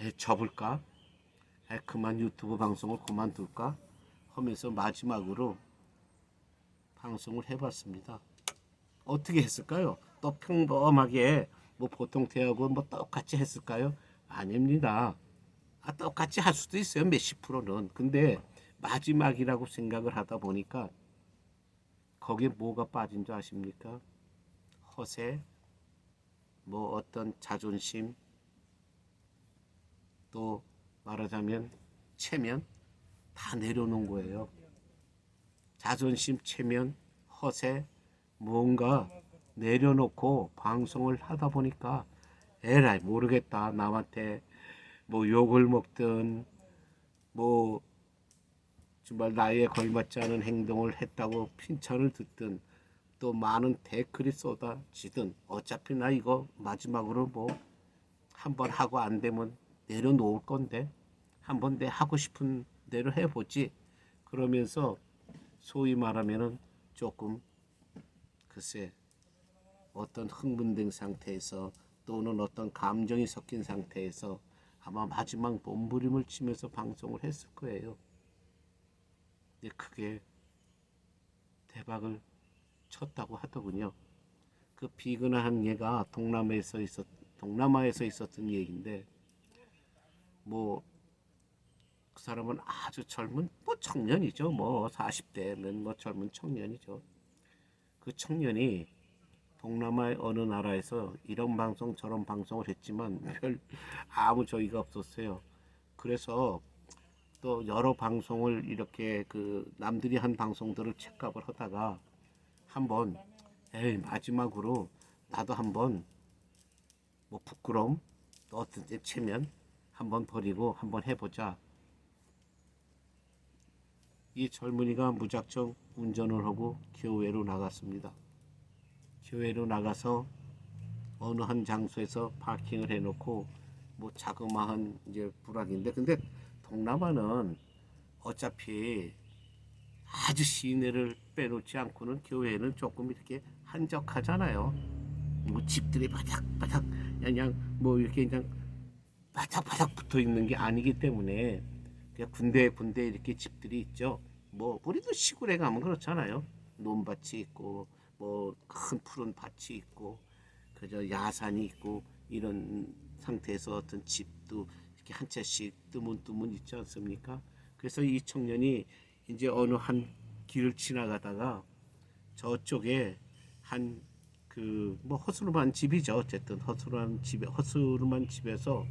에, 접을까? 에, 그만 유튜브 방송을 그만둘까? 하면서 마지막으로 방송을 해봤습니다. 어떻게 했을까요? 또 평범하게 뭐 보통 대하고 뭐 똑같이 했을까요? 아닙니다. 아, 똑같이 할 수도 있어요. 몇십 프로는. 근데 마지막이라고 생각을 하다 보니까 거기에 뭐가 빠진 줄 아십니까? 허세, 뭐 어떤 자존심, 또 말하자면 체면 다 내려놓은 거예요. 자존심, 체면, 허세 뭔가 내려놓고 방송을 하다 보니까 에라이 모르겠다 남한테 뭐 욕을 먹든 뭐 정말 나이에 걸맞지 않은 행동을 했다고 핀찬을 듣든 또 많은 댓글이 쏟아지든 어차피 나 이거 마지막으로 뭐 한번 하고 안 되면 내려놓을 건데 한번 내 하고 싶은 대로 해보지 그러면서 소위 말하면은 조금 글쎄 어떤 흥분된 상태에서 또는 어떤 감정이 섞인 상태에서 아마 마지막 몸부림을 치면서 방송을 했을 거예요. 근데 그게 대박을 쳤다고 하더군요. 그 비근한 얘가 동남아에서 있었 동남아에서 있었던 얘기인데 뭐 그 사람은 아주 젊은 뭐 청년이죠. 뭐 40대면 뭐 젊은 청년이죠. 그 청년이 동남아의 어느 나라에서 이런 방송 저런 방송을 했지만 별 아무 저기가 없었어요. 그래서 또 여러 방송을 이렇게 그 남들이 한 방송들을 책값을 하다가 한번 에이 마지막으로 나도 한번 뭐 부끄러움 또 어떤 때 체면 한번 버리고 한번 해보자. 이 젊은이가 무작정 운전을 하고 교회로 나갔습니다. 교회로 나가서 어느 한 장소에서 파킹을 해놓고 뭐 자그마한 이제 부락인데 근데 동남아는 어차피 아주 시내를 빼놓지 않고는 교회는 조금 이렇게 한적하잖아요. 뭐 집들이 바닥바닥 그냥 뭐 이렇게 그냥 바닥바닥 붙어 있는 게 아니기 때문에 그냥 군데 군데 이렇게 집들이 있죠. 뭐 우리도 시골에 가면 그렇잖아요. 논밭이 있고 뭐 큰 푸른 밭이 있고 그저 야산이 있고 이런 상태에서 어떤 집도 이렇게 한 채씩 뜨문뜨문 있지 않습니까? 그래서 이 청년이 이제 어느 한 길을 지나가다가 저쪽에 한 그 뭐 허술한 집이죠. 어쨌든 허술한 집에 허술한 집에서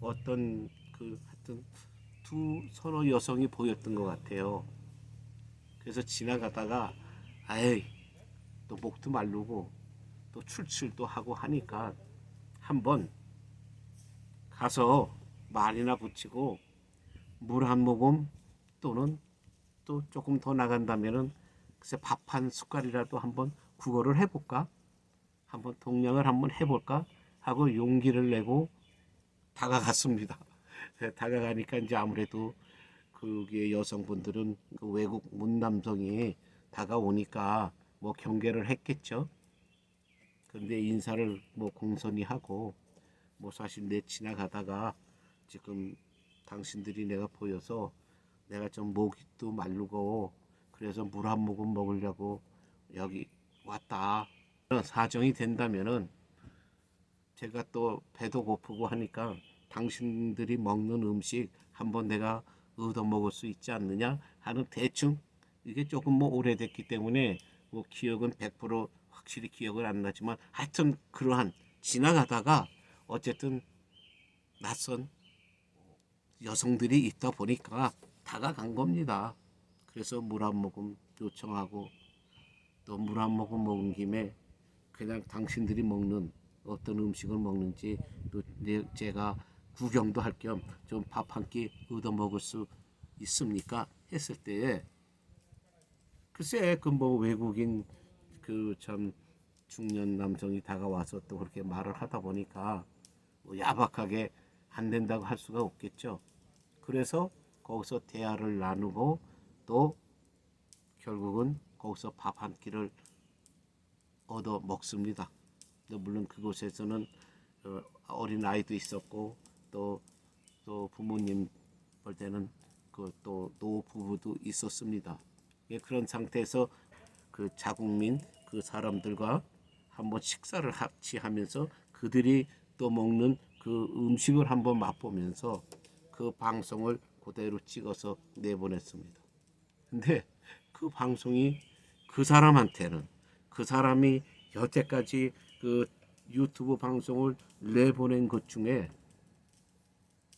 어떤 그 하여튼 두 서로 여성이 보였던 것 같아요. 그래서 지나가다가 아이 또 목도 마르고 또 출출도 하고 하니까 한번 가서 말이나 붙이고 물 한 모금 또는 또 조금 더 나간다면은 글쎄 밥 한 숟갈이라도 한번 국어를 해볼까? 한번 동냥을 한번 해볼까? 하고 용기를 내고 다가갔습니다. 다가가니까 이제 아무래도 그게 여성분들은 그 외국 문남성이 다가오니까 뭐 경계를 했겠죠. 근데 인사를 뭐 공손히 하고 뭐 사실 내 지나가다가 지금 당신들이 내가 보여서 내가 좀 목도 마르고 그래서 물 한 모금 먹으려고 여기 왔다. 사정이 된다면은 제가 또 배도 고프고 하니까 당신들이 먹는 음식 한번 내가 얻어 먹을 수 있지 않느냐 하는 대충 이게 조금 뭐 오래됐기 때문에 뭐 기억은 100% 확실히 기억은 안 나지만 하여튼 그러한 지나가다가 어쨌든 낯선 여성들이 있다 보니까 다가간 겁니다. 그래서 물 한 모금 요청하고 또 물 한 모금 먹은 김에 그냥 당신들이 먹는 어떤 음식을 먹는지 또 내- 제가 구경도 할 겸 좀 밥 한 끼 얻어 먹을 수 있습니까? 했을 때에 글쎄 그 뭐 외국인 그 참 중년 남성이 다가와서 또 그렇게 말을 하다 보니까 뭐 야박하게 안 된다고 할 수가 없겠죠. 그래서 거기서 대화를 나누고 또 결국은 거기서 밥 한 끼를 얻어 먹습니다. 근데 물론 그곳에서는 어, 어린 아이도 있었고 또, 또 부모님 볼 때는 그 또 노 부부도 있었습니다. 예, 그런 상태에서 그 자국민 그 사람들과 한번 식사를 같이 하면서 그들이 또 먹는 그 음식을 한번 맛보면서 그 방송을 그대로 찍어서 내보냈습니다. 근데 그 방송이 그 사람한테는 그 사람이 여태까지 그 유튜브 방송을 내보낸 것 중에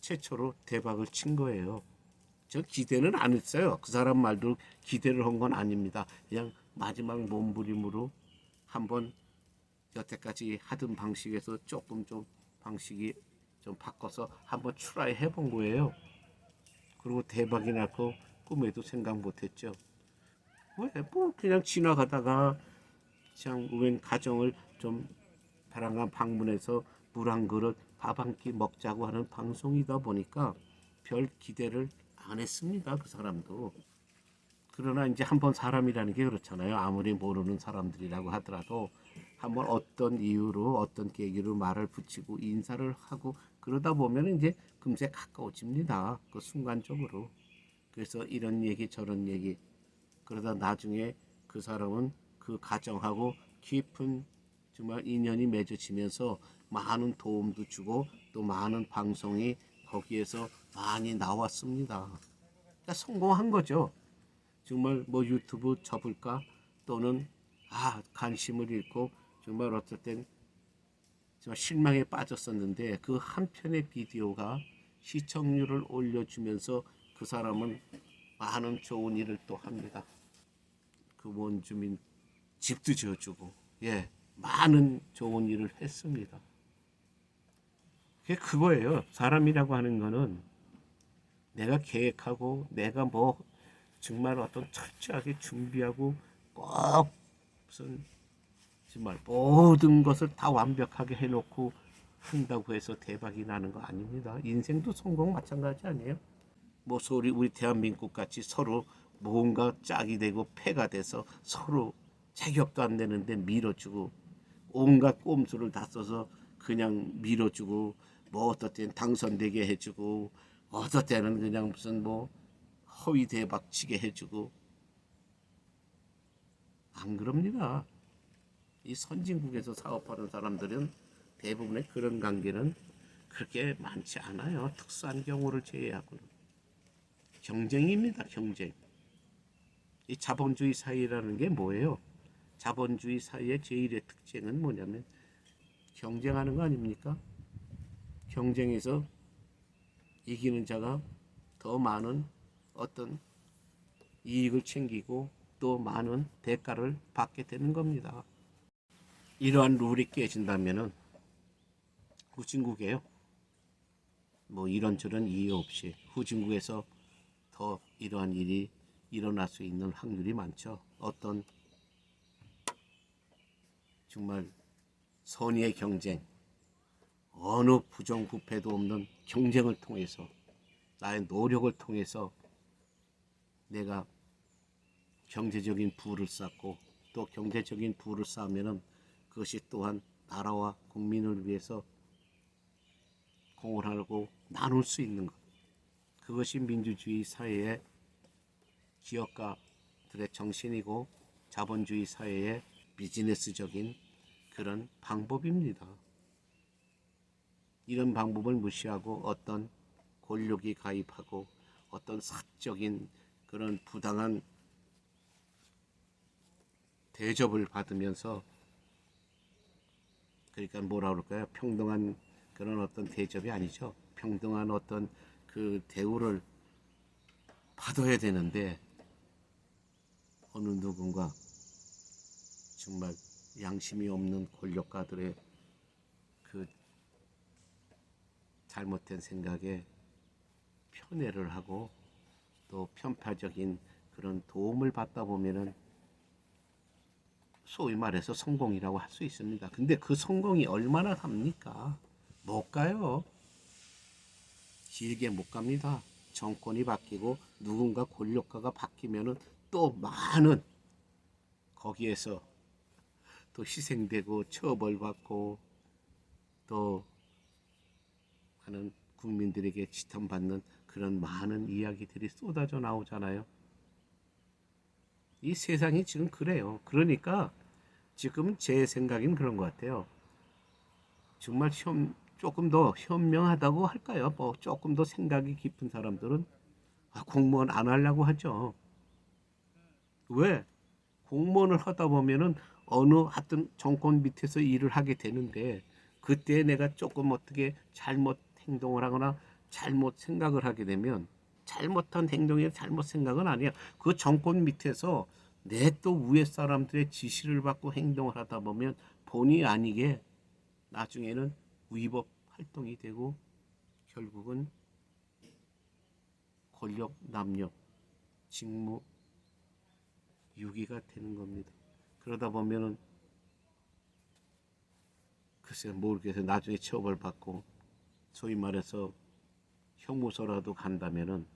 최초로 대박을 친 거예요. 저 기대는 안 했어요. 그 사람 말도 기대를 한 건 아닙니다. 그냥 마지막 몸부림으로 한번 여태까지 하던 방식에서 조금 좀 방식이 좀 바꿔서 한번 트라이 해본 거예요. 그리고 대박이 났고 꿈에도 생각 못했죠. 왜? 뭐 그냥 지나가다가 그냥 우연 가정을 좀 바람간 방문해서 물 한 그릇 밥 한 끼 먹자고 하는 방송이다 보니까 별 기대를 안 했습니다. 그 사람도. 그러나 이제 한번 사람이라는 게 그렇잖아요. 아무리 모르는 사람들이라고 하더라도 한번 어떤 이유로 어떤 계기로 말을 붙이고 인사를 하고 그러다 보면 이제 금세 가까워집니다. 그 순간적으로. 그래서 이런 얘기 저런 얘기 그러다 나중에 그 사람은 그 가정하고 깊은 정말 인연이 맺어지면서 많은 도움도 주고 또 많은 방송이 거기에서 많이 나왔습니다. 그러니까 성공한 거죠. 정말 뭐 유튜브 접을까 또는 아 관심을 잃고 정말 어떨 땐 정말 실망에 빠졌었는데 그 한 편의 비디오가 시청률을 올려주면서 그 사람은 많은 좋은 일을 또 합니다. 그 원주민 집도 지어주고 예 많은 좋은 일을 했습니다. 그게 그거예요. 사람이라고 하는 거는 내가 계획하고 내가 뭐 정말 어떤 철저하게 준비하고 꼭 무슨 정말 모든 것을 다 완벽하게 해놓고 한다고 해서 대박이 나는 거 아닙니다. 인생도 성공 마찬가지 아니에요? 뭐 소리 우리 대한민국 같이 서로 뭔가 짝이 되고 패가 돼서 서로 자격도 안 되는데 밀어주고 온갖 꼼수를 다 써서 그냥 밀어주고 뭐 어떨 땐 당선되게 해주고 어떨 때는 그냥 무슨 뭐 허위 대박 치게 해주고 안 그럽니다. 이 선진국에서 사업하는 사람들은 대부분의 그런 관계는 그렇게 많지 않아요. 특수한 경우를 제외하고는 경쟁입니다. 경쟁. 이 자본주의 사회라는 게 뭐예요? 자본주의 사회의 제일의 특징은 뭐냐면 경쟁하는 거 아닙니까? 경쟁에서 이기는 자가 더 많은 어떤 이익을 챙기고 또 많은 대가를 받게 되는 겁니다. 이러한 룰이 깨진다면은 후진국이에요. 뭐 이런저런 이유 없이 후진국에서 더 이러한 일이 일어날 수 있는 확률이 많죠. 어떤 정말 선의의 경쟁, 어느 부정 부패도 없는 경쟁을 통해서 나의 노력을 통해서 내가 경제적인 부를 쌓고 또 경제적인 부를 쌓으면은 그것이 또한 나라와 국민을 위해서 공헌하고 나눌 수 있는 것. 그것이 민주주의 사회의 기업가들의 정신이고 자본주의 사회의 비즈니스적인 그런 방법입니다. 이런 방법을 무시하고 어떤 권력이 가입하고 어떤 사적인 그런 부당한 대접을 받으면서 그러니까 뭐라 그럴까요? 평등한 그런 어떤 대접이 아니죠. 평등한 어떤 그 대우를 받아야 되는데 어느 누군가 정말 양심이 없는 권력가들의 그 잘못된 생각에 편애를 하고 또 편파적인 그런 도움을 받다 보면은 소위 말해서 성공이라고 할 수 있습니다. 근데 그 성공이 얼마나 갑니까? 못 가요. 길게 못 갑니다. 정권이 바뀌고 누군가 권력가가 바뀌면은 또 많은 거기에서 또 희생되고 처벌받고 또 하는 국민들에게 지탄받는 그런 많은 이야기들이 쏟아져 나오잖아요. 이 세상이 지금 그래요. 그러니까 지금 제 생각엔 그런 것 같아요. 정말 현, 조금 더 현명하다고 할까요? 뭐 조금 더 생각이 깊은 사람들은 아, 공무원 안 하려고 하죠. 왜? 공무원을 하다 보면은 어느 하여튼 정권 밑에서 일을 하게 되는데 그때 내가 조금 어떻게 잘못 행동을 하거나 잘못 생각을 하게 되면 잘못한 행동이 잘못 생각은 아니야. 그 정권 밑에서 내 또 위에 사람들의 지시를 받고 행동을 하다 보면 본의 아니게 나중에는 위법 활동이 되고 결국은 권력 남용, 직무 유기가 되는 겁니다. 그러다 보면은 글쎄 모르겠어요. 나중에 처벌 받고 소위 말해서 형무소라도 간다면은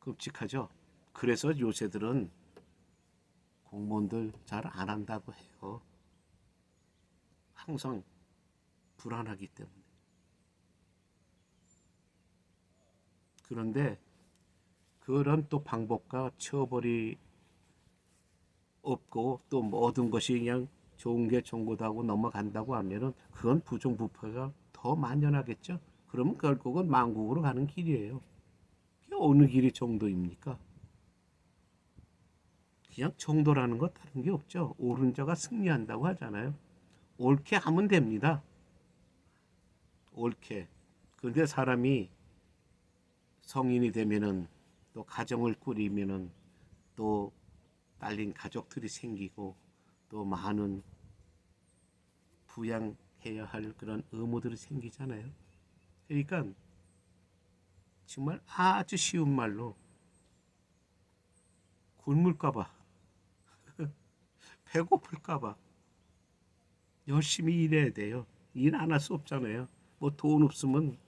끔찍하죠. 그래서 요새들은 공무원들 잘 안 한다고 해요. 항상 불안하기 때문에. 그런데 그런 또 방법과 처벌이 없고 또 모든 것이 그냥 좋은 게 정고다고 넘어간다고 하면은 그건 부정부패가 더 만연하겠죠. 그러면 결국은 망국으로 가는 길이에요. 어느 길이 정도입니까? 그냥 정도라는 것 다른 게 없죠. 옳은 자가 승리한다고 하잖아요. 옳게 하면 됩니다. 옳게. 그런데 사람이 성인이 되면은 또 가정을 꾸리면은 또 딸린 가족들이 생기고 또 많은 부양해야 할 그런 의무들이 생기잖아요. 그러니까 정말 아주 쉬운 말로 굶을까봐 배고플까봐 열심히 일해야 돼요. 일 안 할 수 없잖아요. 뭐 돈 없으면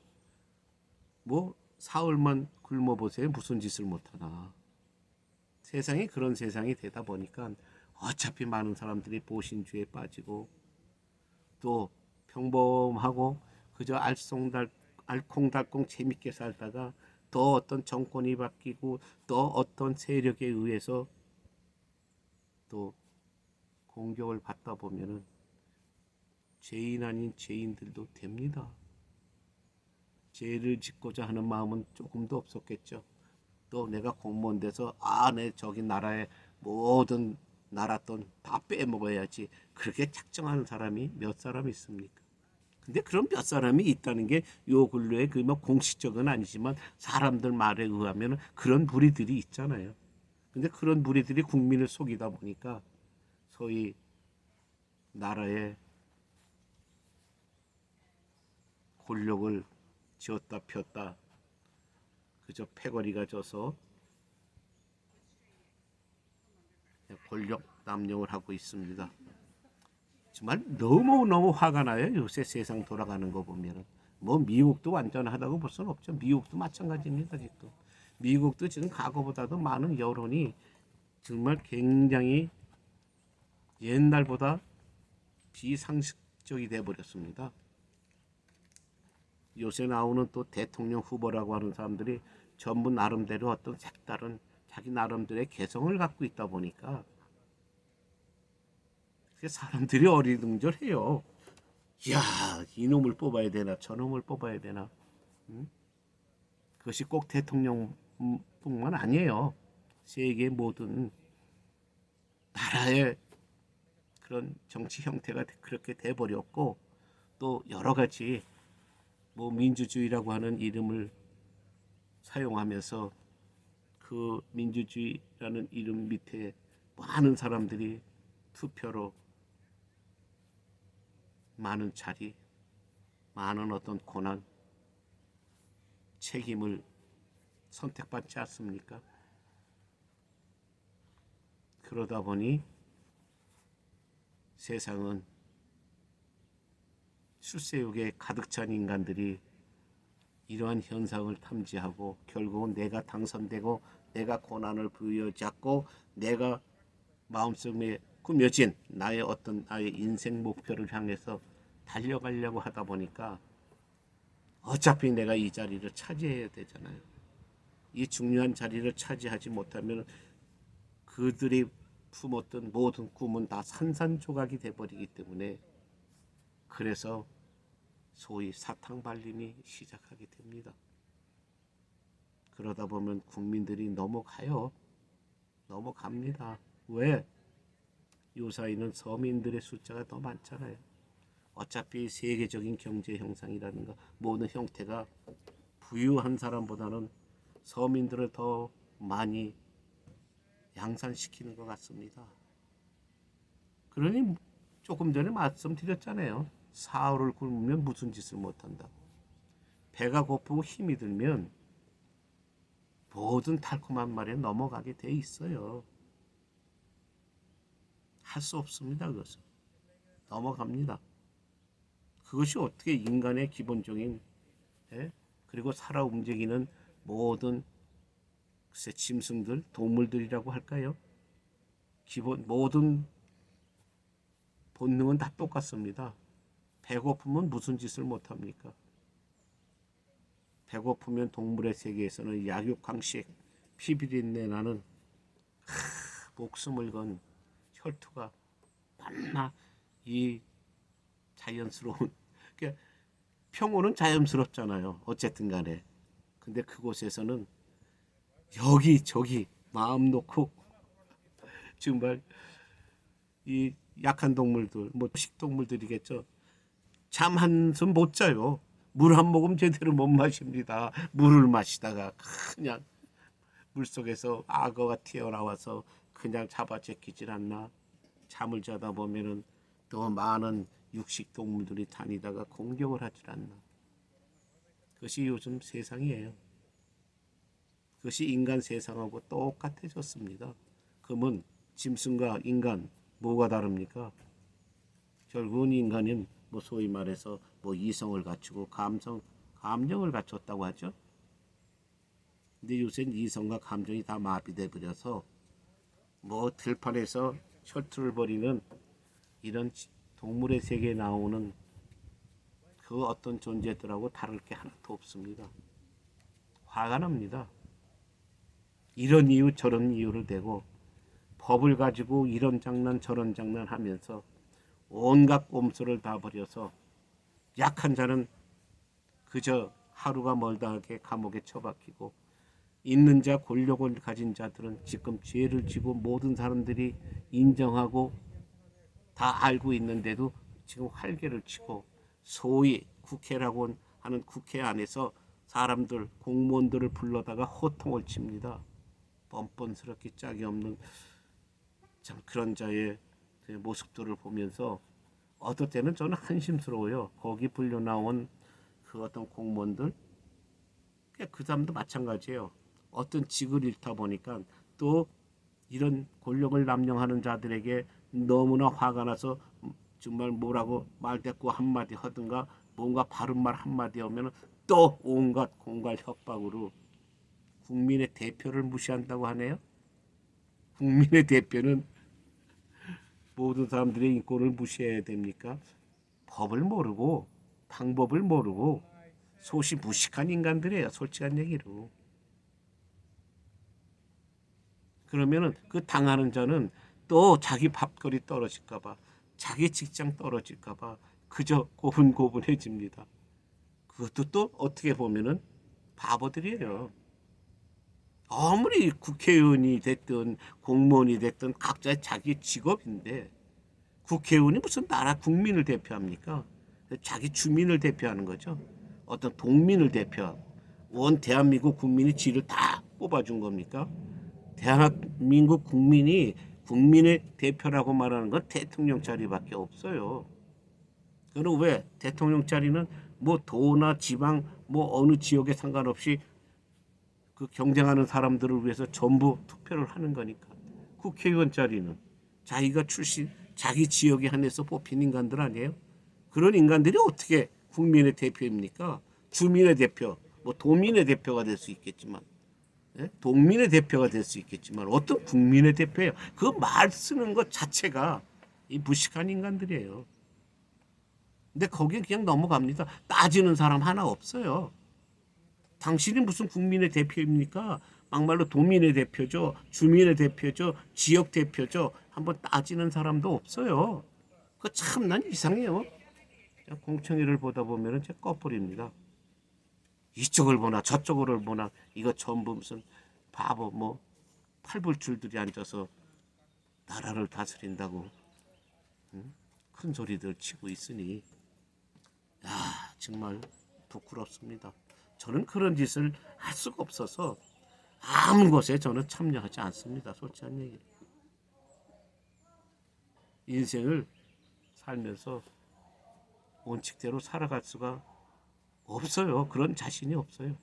뭐 사흘만 굶어보세요. 무슨 짓을 못하나. 세상이 그런 세상이 되다 보니까 어차피 많은 사람들이 보신주에 빠지고 또 평범하고 그저 알쏭달 알콩달콩 재밌게 살다가 또 어떤 정권이 바뀌고 또 어떤 세력에 의해서 또 공격을 받다 보면은 죄인 아닌 죄인들도 됩니다. 죄를 짓고자 하는 마음은 조금도 없었겠죠. 또 내가 공무원 돼서 아, 내 저기 나라의 모든 나라 돈 다 빼먹어야지. 그렇게 작정하는 사람이 몇 사람 있습니까? 근데 그런 몇 사람이 있다는 게 요 근래에 그뭐 공식적은 아니지만 사람들 말에 의하면 그런 무리들이 있잖아요. 근데 그런 무리들이 국민을 속이다 보니까 소위 나라의 권력을 쥐었다 폈다 그저 패거리가 져서 권력 남용을 하고 있습니다. 정말 너무너무 화가 나요. 요새 세상 돌아가는 거 보면은. 뭐 미국도 완전하다고 볼 수는 없죠. 미국도 마찬가지입니다. 아직도. 미국도 지금 과거보다도 많은 여론이 정말 굉장히 옛날보다 비상식적이 돼 버렸습니다. 요새 나오는 또 대통령 후보라고 하는 사람들이 전부 나름대로 어떤 색다른 자기 나름대로의 개성을 갖고 있다 보니까 사람들이 어리둥절해요. 이야 이놈을 뽑아야 되나 저놈을 뽑아야 되나 음? 그것이 꼭 대통령뿐만 아니에요. 세계 모든 나라의 그런 정치 형태가 그렇게 돼버렸고 또 여러 가지 뭐 민주주의라고 하는 이름을 사용하면서 그 민주주의라는 이름 밑에 많은 사람들이 투표로 많은 자리, 많은 어떤 고난, 책임을 선택받지 않습니까? 그러다 보니 세상은 출세욕에 가득 찬 인간들이 이러한 현상을 탐지하고 결국은 내가 당선되고 내가 고난을 부여잡고 내가 마음속에 꾸며진 나의 어떤 나의 인생 목표를 향해서 달려가려고 하다 보니까 어차피 내가 이 자리를 차지해야 되잖아요. 이 중요한 자리를 차지하지 못하면 그들이 품었던 모든 꿈은 다 산산조각이 돼버리기 때문에 그래서 소위 사탕 발림이 시작하게 됩니다. 그러다 보면 국민들이 넘어가요. 넘어갑니다. 왜? 요사이는 서민들의 숫자가 더 많잖아요. 어차피 세계적인 경제 형상이라든가 모든 형태가 부유한 사람보다는 서민들을 더 많이 양산시키는 것 같습니다. 그러니 조금 전에 말씀드렸잖아요. 사흘을 굶으면 무슨 짓을 못한다고. 배가 고프고 힘이 들면 모든 달콤한 말에 넘어가게 돼 있어요. 할 수 없습니다. 그것은 넘어갑니다. 그것이 어떻게 인간의 기본적인 예? 그리고 살아 움직이는 모든 글쎄 짐승들, 동물들이라고 할까요? 기본 모든 본능은 다 똑같습니다. 배고프면 무슨 짓을 못 합니까? 배고프면 동물의 세계에서는 약육강식, 피비린내 나는 하, 목숨을 건 혈투가 너무나 이 자연스러운 그러니까 평온은 자연스럽잖아요. 어쨌든 간에. 근데 그곳에서는 여기 저기 마음 놓고 정말 이 약한 동물들 뭐 식동물들이겠죠. 잠 한숨 못 자요. 물 한 모금 제대로 못 마십니다. 물을 마시다가 그냥 물 속에서 악어가 튀어나와서 그냥 잡아제끼질 않나. 잠을 자다 보면은 더 많은 육식 동물들이 다니다가 공격을 하질 않나. 그것이 요즘 세상이에요. 그것이 인간 세상하고 똑같아졌습니다. 그러면 짐승과 인간 뭐가 다릅니까? 결국은 인간은 뭐 소위 말해서 뭐 이성을 갖추고 감성, 감정을 갖췄다고 하죠. 근데 요새는 이성과 감정이 다 마비돼 버려서 뭐 들판에서 혈투를 벌이는 이런 지- 동물의 세계에 나오는 그 어떤 존재들하고 다를 게 하나도 없습니다. 화가 납니다. 이런 이유 저런 이유를 대고 법을 가지고 이런 장난 저런 장난 하면서 온갖 꼼수를 다 버려서 약한 자는 그저 하루가 멀다 하게 감옥에 처박히고 있는 자 권력을 가진 자들은 지금 죄를 지고 모든 사람들이 인정하고 다 알고 있는데도 지금 활개를 치고 소위 국회라고 하는 국회 안에서 사람들 공무원들을 불러다가 호통을 칩니다. 뻔뻔스럽게 짝이 없는 참 그런 자의 그 모습들을 보면서 어떨 때는 저는 한심스러워요. 거기 불려 나온 그 어떤 공무원들 그 사람도 마찬가지예요. 어떤 직을 잃다 보니까 또 이런 권력을 남용하는 자들에게 너무나 화가 나서 정말 뭐라고 말대꾸 한마디 하든가 뭔가 바른 말 한마디 하면 또 온갖 공갈 협박으로 국민의 대표를 무시한다고 하네요. 국민의 대표는 모든 사람들의 인권을 무시해야 됩니까? 법을 모르고 방법을 모르고 소시 무식한 인간들이에요. 솔직한 얘기로. 그러면은 그 당하는 자는 또 자기 밥거리 떨어질까봐 자기 직장 떨어질까봐 그저 고분고분해집니다. 그것도 또 어떻게 보면은 바보들이에요. 아무리 국회의원이 됐든 공무원이 됐든 각자의 자기 직업인데 국회의원이 무슨 나라 국민을 대표합니까? 자기 주민을 대표하는 거죠. 어떤 동민을 대표하고 원 대한민국 국민이 지를 다 뽑아준 겁니까? 대한민국 국민이 국민의 대표라고 말하는 건 대통령 자리밖에 없어요. 그럼 왜 대통령 자리는 뭐 도나 지방 뭐 어느 지역에 상관없이 그 경쟁하는 사람들을 위해서 전부 투표를 하는 거니까 국회의원 자리는 자기가 출신 자기 지역에 한해서 뽑힌 인간들 아니에요? 그런 인간들이 어떻게 국민의 대표입니까? 주민의 대표, 뭐 도민의 대표가 될 수 있겠지만 예? 동민의 대표가 될 수 있겠지만 어떤 국민의 대표예요? 그 말 쓰는 것 자체가 이 무식한 인간들이에요. 근데 거기에 그냥 넘어갑니다. 따지는 사람 하나 없어요. 당신이 무슨 국민의 대표입니까? 막말로 도민의 대표죠. 주민의 대표죠. 지역 대표죠. 한번 따지는 사람도 없어요. 그 참 난 이상해요. 자, 공청회를 보다 보면은 제 꺼버립니다. 이쪽을 보나 저쪽을 보나 이거 전부 무슨 바보 뭐 팔불출들이 앉아서 나라를 다스린다고 응? 큰 소리들 치고 있으니 야 정말 부끄럽습니다. 저는 그런 짓을 할 수가 없어서 아무 것에 저는 참여하지 않습니다. 솔직한 얘기. 인생을 살면서 원칙대로 살아갈 수가 없어요. 그런 자신이 없어요.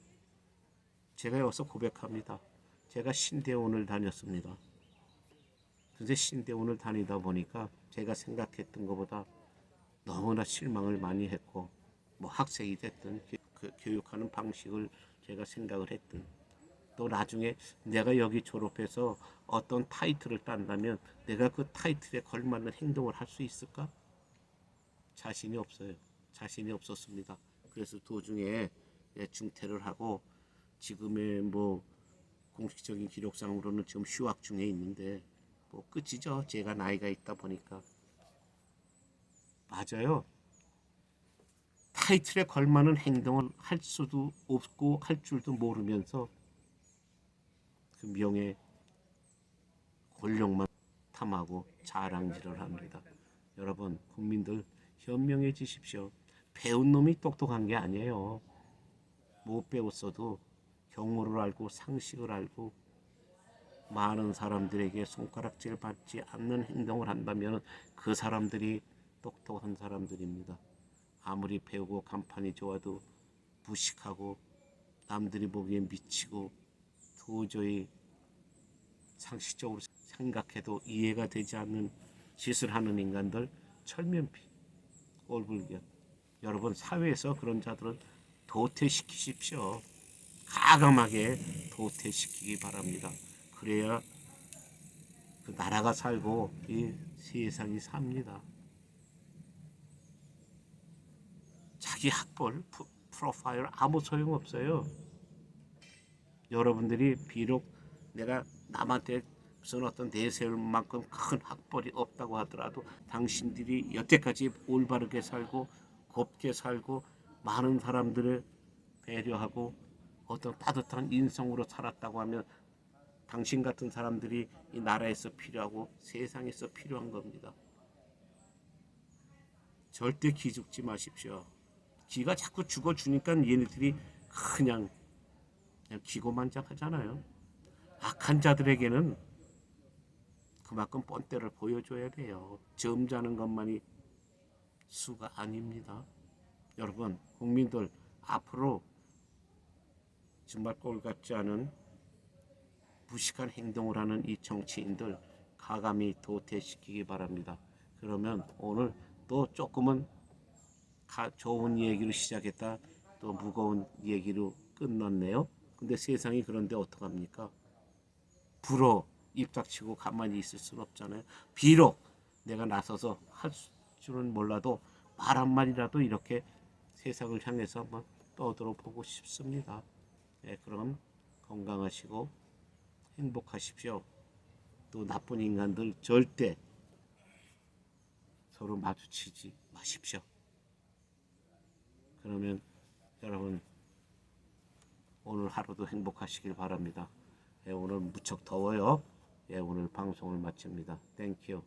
제가 여기서 고백합니다. 제가 신대원을 다녔습니다. 근데 신대원을 다니다 보니까 제가 생각했던 것보다 너무나 실망을 많이 했고 뭐 학생이 됐든 교- 그 교육하는 방식을 제가 생각을 했든 또 나중에 내가 여기 졸업해서 어떤 타이틀을 딴다면 내가 그 타이틀에 걸맞는 행동을 할 수 있을까? 자신이 없어요. 자신이 없었습니다. 그래서 도중에 예, 중퇴를 하고 지금의 뭐 공식적인 기록상으로는 지금 휴학 중에 있는데 뭐 끝이죠. 제가 나이가 있다 보니까 맞아요. 타이틀에 걸맞는 행동을 할 수도 없고 할 줄도 모르면서 그 명예 권력만 탐하고 자랑질을 합니다. 여러분 국민들 현명해지십시오. 배운 놈이 똑똑한 게 아니에요. 못 배웠어도 경호를 알고 상식을 알고 많은 사람들에게 손가락질 받지 않는 행동을 한다면 그 사람들이 똑똑한 사람들입니다. 아무리 배우고 간판이 좋아도 무식하고 남들이 보기엔 미치고 도저히 상식적으로 생각해도 이해가 되지 않는 짓을 하는 인간들 철면피 꼴불견 여러분 사회에서 그런 자들은 도태시키십시오. 가감하게 도태시키기 바랍니다. 그래야 그 나라가 살고 이 세상이 삽니다 자기 학벌 프- 프로파일 아무 소용 없어요 여러분들이 비록 내가 남한테 무슨 어떤 내세울 만큼 큰 학벌이 없다고 하더라도 당신들이 여태까지 올바르게 살고 곱게 살고 많은 사람들을 배려하고 어떤 따뜻한 인성으로 살았다고 하면 당신 같은 사람들이 이 나라에서 필요하고 세상에서 필요한 겁니다. 절대 기죽지 마십시오. 기가 자꾸 죽어주니까 얘네들이 그냥 그냥 기고만장하잖아요. 악한 자들에게는 그만큼 뻔때를 보여줘야 돼요. 점잖은 것만이 수가 아닙니다. 여러분, 국민들 앞으로 정말 꼴 같지 않은 무식한 행동을 하는 이 정치인들 가감히 도태시키기 바랍니다. 그러면 오늘 또 조금은 가- 좋은 얘기로 시작했다 또 무거운 얘기로 끝났네요. 근데 세상이 그런데 어떡합니까? 불어 입 닥치고 가만히 있을 수는 없잖아요. 비록 내가 나서서 할 줄은 몰라도 말 한마디라도 이렇게 세상을 향해서 한번 떠들어 보고 싶습니다. 네, 그럼 건강하시고 행복하십시오. 또 나쁜 인간들 절대 서로 마주치지 마십시오. 그러면 여러분 오늘 하루도 행복하시길 바랍니다. 예, 오늘 무척 더워요. 예, 오늘 방송을 마칩니다. 땡큐.